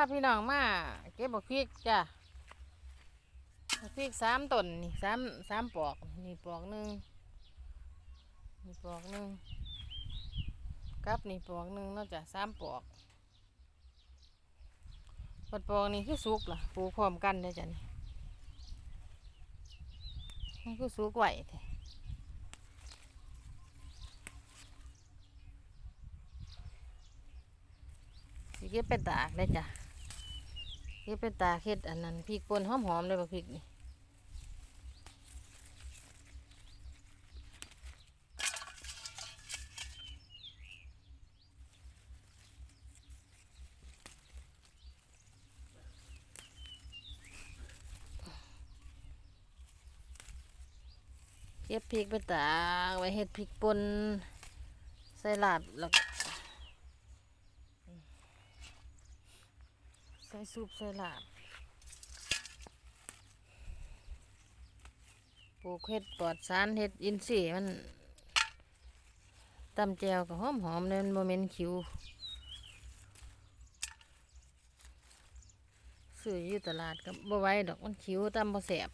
าพี่น้องมาเก็บบักพริกจ้ะบักพริกสามต้นนี่สามสามปอกนี่ปอกหนึ่งนี่ปอกหนึ่งกับนี่ปอกหนึ่งนาะจ้ะสามปอกปัดปอกนี่คือสุกล่ะปลูกพร้อมกันเลยจ้ะนี่มันคือสุกไหวแท้สิเก็บไปตากเลยจ้ะ เก็บไปตาเฮ็ดอันนั้นพริกป่นหอมๆเลยบักพริกนี่เก็บพริกไปตากไว้เฮ็ดพริกป่นใส่ลาบแล้วก็ใส่ซุปใส่ลาบปลูกเฮ็ดปลอดสารเฮ็ดอินทรีย์มันตำแจวก็หอมหอมเลยมันโมเมนคิวซื้ออยู่ตลาดก็บ่ไว้ดอกมันคิวตำบ่แสบ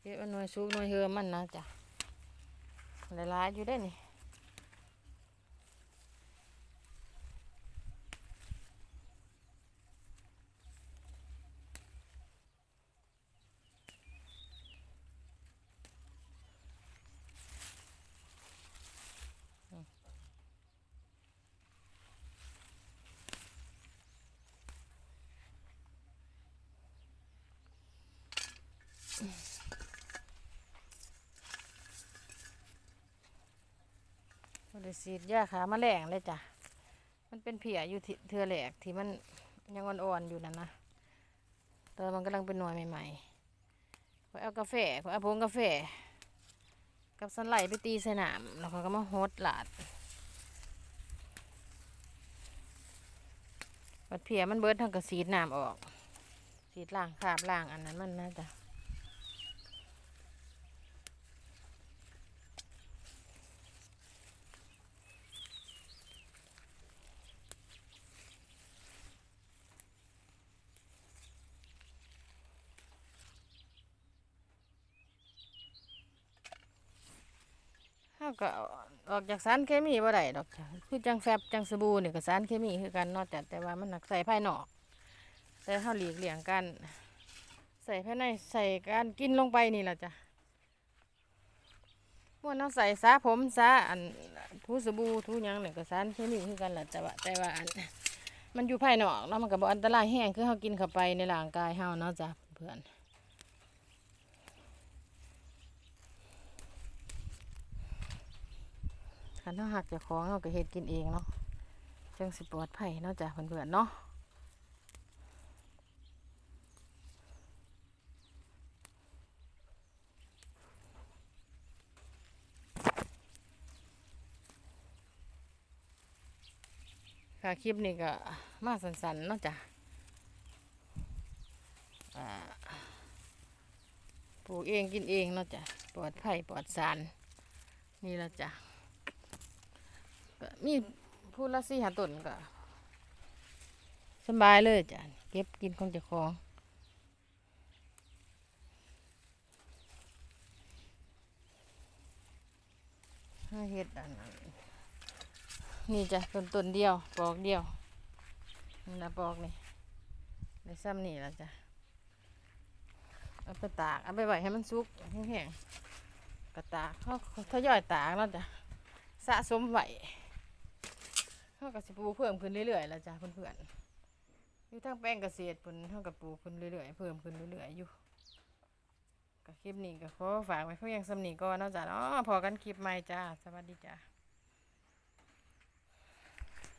เก็บเอาหน่วยซุกหน่วยเฮือมันนะจ้ะหลายๆอยู่ได้นี่ บริสีดยาขาแมลงเลยจ้ะ มันเป็นเพียอยู่ที่เทือแหลกที่มันยังอ่อนๆอยู่นั่นนะแตอนมันกำลังเป็นหน่วยใหม่ๆพอเอากาแฟพอเอาผงกาแฟ กับสันไหลไปตีสน้ำแล้วเขาก็มาโฮดหลาดบัดเพียมันเบิดทั้งกระสีดน้ำออก สีดล่างคาบล่างอันนั้นมันน่าจะ ก็ออกจากสารเคมีบ่ได้ดอกจ้ะคือจังแฟบจังสบู่นี่ก็สารเคมีคือกันเนาะจ้ะแต่ว่ามันหนักใส่ภายนอก แต่เฮาหลีกเลี่ยงกัน ใส่ภายในใส่การกินลงไปนี่ล่ะจ้ะม่วนเฮาใส่สาผมสาอันทูสบู่ทูหยังนี่ก็สารเคมีคือกันล่ะแต่ว่าแต่ว่าอันมันอยู่ภายนอกเนาะมันก็บ่อันตรายแห้งคือเฮากินเข้าไปในร่างกายเฮาเนาะจ้ะเพื่อน คันถ้าหักเจาของเราก็เฮ็ดกินเองเนาะจังสิปลอดภัยเนาะจ้ะเพื่อนๆเนาะค่ะคลิปนี้ก็มาสันๆเนาะจ้ะอ่าปลูกเองกินเองเนาะจ้ะปลอดภัยปลอดสารนี่ละจ้ะ ก็มีผู้ละสี่หาต้นก็สบายเลยจ้ะเก็บกินของเจ้าของเห็ดอันนั้นนี่จ้ะต้นต้นเดียวปอกเดียวนี่นะปอกนี่ในซ้ำนี่ละจ้ะเอาไปตากเอาไปไว้ให้มันสุกแห้งๆกระตากเขาทยอยตากแล้วจ้ะสะสมไว้ เขากับสิปลูกเพิ่มขึ้นเรื่อยๆล้วจ้ะเพื่อนๆอยู่ทั้งแป้งเกษตรเพิ่นเท่ากับปลูกขึ้นเรื่อยๆเพิ่มขึ้นเรื่อยๆอยู่กับคลิปนี้ก็ขอฝากไว้เพื่อยังสำนีก่อนนะจ้ะเนาะพอกันคลิปใหม่จ้าสวัสดีจ้า